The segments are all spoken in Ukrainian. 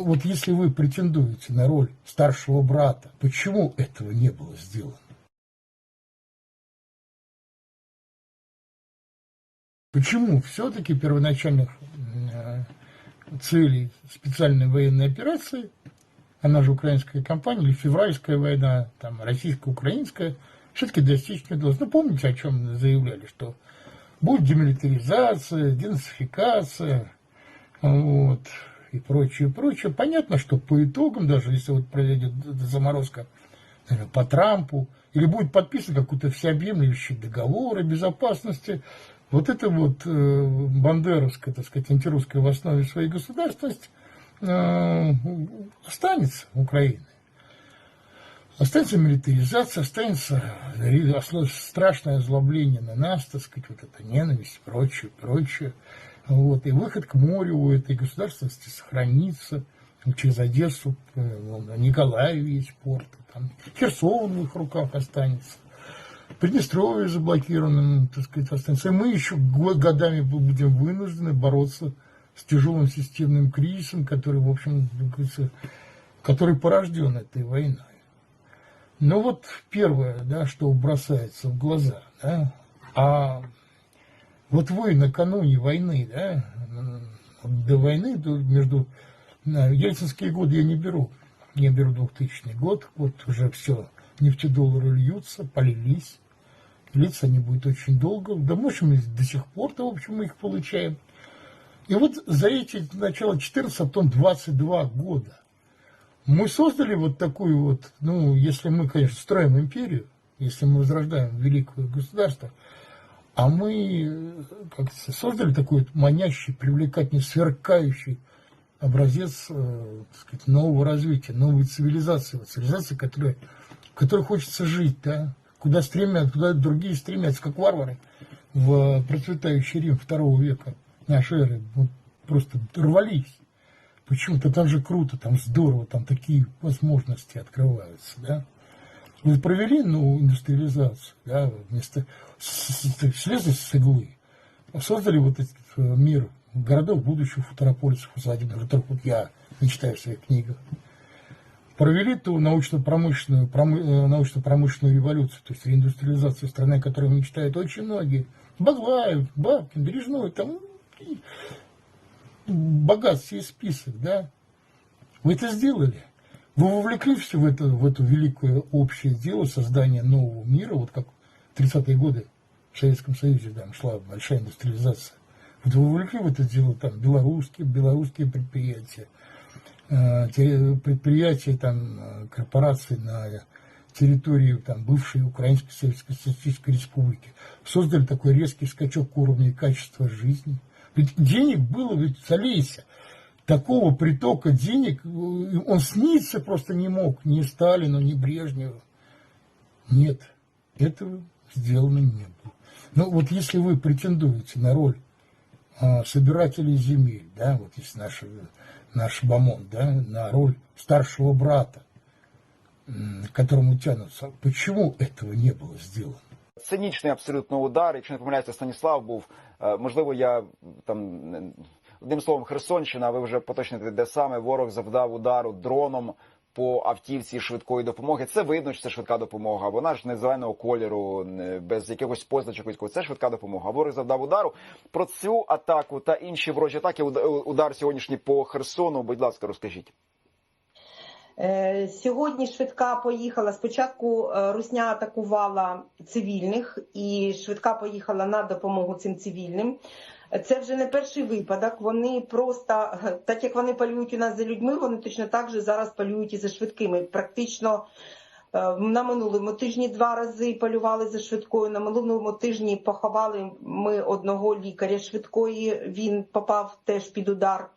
Вот если вы претендуете на роль старшего брата, почему этого не было сделано? Почему все-таки первоначальных э, целей специальной военной операции, она же украинская кампания, или февральская война, там российско-украинская, все-таки достичь не удалось. Ну, помните, о чем заявляли, что будет демилитаризация, денацификация, вот, и прочее, прочее. Понятно, что по итогам, даже если вот пройдет заморозка наверное, по Трампу, или будет подписан какой-то всеобъемлющий договор о безопасности, вот это вот э, бандеровская, так сказать, антирусская в основе своей государственности э, останется Украиной. Останется милитаризация, останется страшное озлобление на нас, так сказать, вот эта ненависть, прочее, прочее. Вот. И выход к морю у этой государственности сохранится через Одессу, э, Николаев есть порт, там, Херсон в их руках останется. Приднестровье заблокировано, так сказать, останется. И мы еще годами будем вынуждены бороться с тяжелым системным кризисом, который, в общем, который порожден этой войной. Ну вот первое, да, что бросается в глаза, да, а вот вы накануне войны, да, до войны, до, между ельцинские годы я не беру, я беру 2000 год, вот уже все, нефтедоллары льются, полились, литься они будут очень долго, да может мы до сих пор-то, в общем, мы их получаем. И вот за эти начало 14, а потом 22 года мы создали вот такую вот, ну, если мы, конечно, строим империю, если мы возрождаем великое государство, а мы как создали такой манящий, привлекательный, сверкающий образец э, так сказать, нового развития, новой цивилизации, цивилизации, которая, которой хочется жить, да, куда стремятся, куда другие стремятся, как варвары в процветающий Рим второго века нашей эры, вот просто рвались. Почему-то там же круто, там здорово, там такие возможности открываются, да. Вы провели, ну, индустриализацию, да, вместо слезли с иглы, создали вот этот э, мир городов будущих футурополисов, усадебных, которых вот я мечтаю в своих книгах. Провели ту научно-промышленную, э, научно-промышленную революцию, то есть реиндустриализацию страны, о которой мечтают очень многие. Баглаев, Бабкин, Бережной, там богатстве список, да? Вы это сделали. Вы вовлеклись в это, в это великое общее дело создания нового мира, вот как в 30-е годы в Советском Союзе там шла большая индустриализация. Вот вы вовлекли в это дело там белорусские, белорусские предприятия, э, предприятия там э, корпорации на территории там, бывшей Украинской Советской Социалистической Республики. Создали такой резкий скачок уровня и качества жизни – ведь денег было, ведь солейся. Такого притока денег, э, он сниться просто не мог ни Сталину, ни Брежневу. Нет, этого сделано не было. Ну вот если вы претендуете на роль а, собирателей земель, да, вот есть наш, наш Бамон, да, на роль старшего брата, к которому тянутся, почему этого не было сделано? Цинічний абсолютно удар. Якщо не помиляюся, Станіслав був. Е, Можливо, я там одним словом Херсонщина. Ви вже поточните, де саме ворог завдав удару дроном по автівці швидкої допомоги. Це видно, що це швидка допомога. Вона ж не зеленого кольору, без якихось позначок військових. Це швидка допомога. Ворог завдав удару. Про цю атаку та інші ворожі атаки. уда- Удар сьогоднішній по Херсону. Будь ласка, розкажіть. Е, Сьогодні швидка поїхала. Спочатку е, Русня атакувала цивільних, і швидка поїхала на допомогу цим цивільним. Це вже не перший випадок. Вони просто, так як вони полюють у нас за людьми, вони точно так же зараз полюють і за швидкими. Практично е, на минулому тижні два рази полювали за швидкою. На минулому тижні поховали ми одного лікаря швидкої. Він попав теж під удар.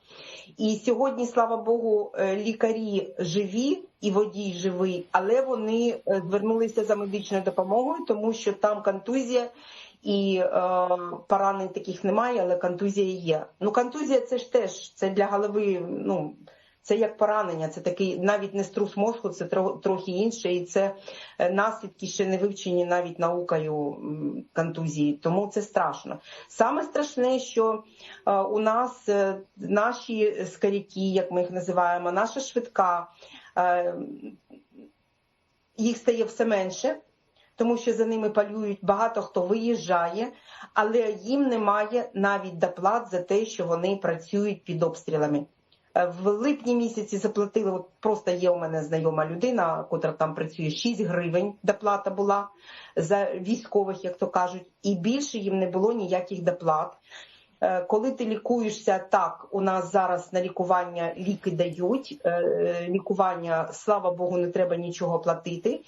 І сьогодні, слава Богу, е, лікарі живі і водій живий, але вони е, звернулися за медичною допомогою, тому що там контузія і е, поранень таких немає, але контузія є. Ну, контузія це ж теж це для голови. Ну Це як поранення, це такий навіть не струс мозку, це тро- трохи інше, і це е, наслідки ще не вивчені навіть наукою контузії. Тому це страшно. Саме страшне, що е, у нас е, наші скаряки, як ми їх називаємо, наша швидка, їх стає все менше. Тому що за ними палюють багато хто виїжджає, але їм немає навіть доплат за те, що вони працюють під обстрілами. Е, В липні місяці заплатили, от просто є у мене знайома людина, котра там працює 6 гривень доплата була за військових, як то кажуть, і більше їм не було ніяких доплат. Е, Коли ти лікуєшся так, у нас зараз на лікування ліки дають. е, Лікування, слава Богу, не треба нічого платити,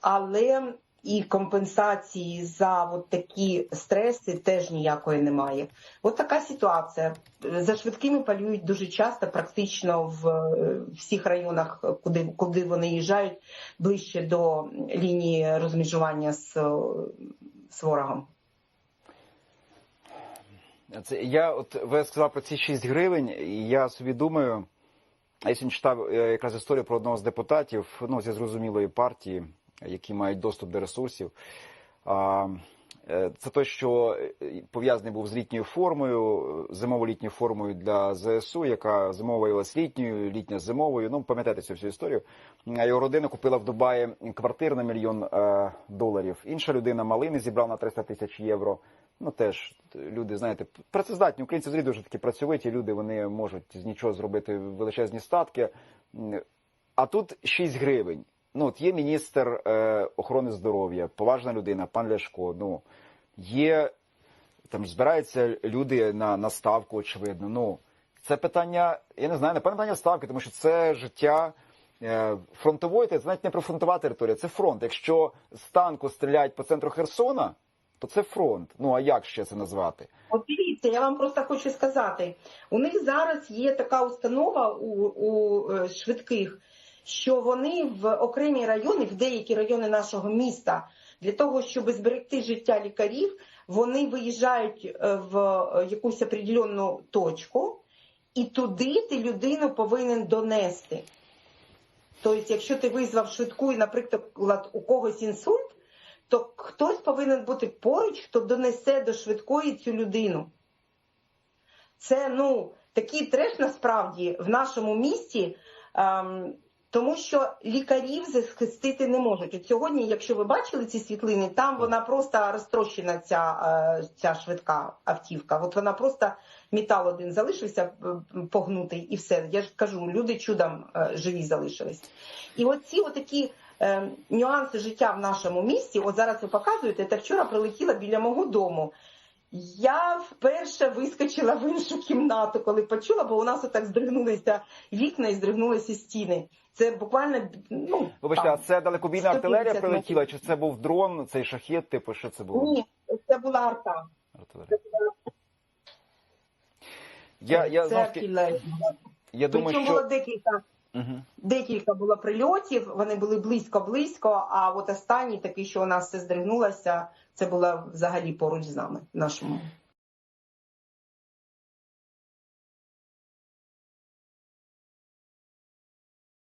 але і компенсації за от такі стреси теж ніякої немає. От така ситуація. За швидкими палюють дуже часто, практично в е, всіх районах, куди, куди вони їжджають, ближче до лінії розмежування з, е, з ворогом. Це я, от ви сказали про ці 6 гривень, і я собі думаю, я сьогодні читав е, якраз історію про одного з депутатів, ну, зі зрозумілої партії, які мають доступ до ресурсів. Е, Це той, що е, пов'язаний був з літньою формою, зимово-літньою формою для ЗСУ, яка зимова виявилась літньою, літня зимовою. Ну, пам'ятаєте цю всю історію. Його родина купила в Дубаї квартир на мільйон е, доларів. Інша людина малини зібрав на 300 тисяч євро. Ну теж люди, знаєте, працездатні. Українці взагалі дуже такі працьовиті люди, вони можуть з нічого зробити величезні статки. А тут 6 гривень. Ну, от є міністр е, охорони здоров'я, поважна людина, пан Ляшко. Ну, є там збираються люди на, на ставку, очевидно. Ну, це питання, я не знаю, не питання ставки, тому що це життя е, фронтової, це навіть не прифронтова територія, це фронт. Якщо з танку стріляють по центру Херсона, то це фронт. Ну а як ще це назвати? От дивіться, я вам просто хочу сказати, у них зараз є така установа у, у е, швидких, що вони в окремі райони, в деякі райони нашого міста, для того, щоб зберегти життя лікарів, вони виїжджають е, в е, якусь определенну точку, і туди ти людину повинен донести. Тобто, якщо ти визвав швидку наприклад, у когось інсульт, то хтось повинен бути поруч, хто донесе до швидкої цю людину. Це ну такий треш насправді в нашому місті, ем, тому що лікарів захистити не можуть. От сьогодні, якщо ви бачили ці світлини, там вона просто розтрощена, ця, е, ця швидка автівка. От вона просто метал один залишився е, погнутий, і все. Я ж кажу, люди чудом е, живі залишились. І оці отакі е, нюанси життя в нашому місті, от зараз ви показуєте, та вчора прилетіла біля мого дому. Я вперше вискочила в іншу кімнату, коли почула, бо у нас отак здригнулися вікна і здригнулися стіни. Це буквально ну Вибачте, а це далекобійна 150 артилерія метрів. прилетіла, чи це був дрон, цей шахет, типу, що це було? ні, це була арта. Артилерія. Я, я, це знов я думаю, Причому було що... декілька. Угу. Декілька було прильотів, вони були близько-близько. А от останній такий, що у нас все здригнулося, це було взагалі поруч з нами нашому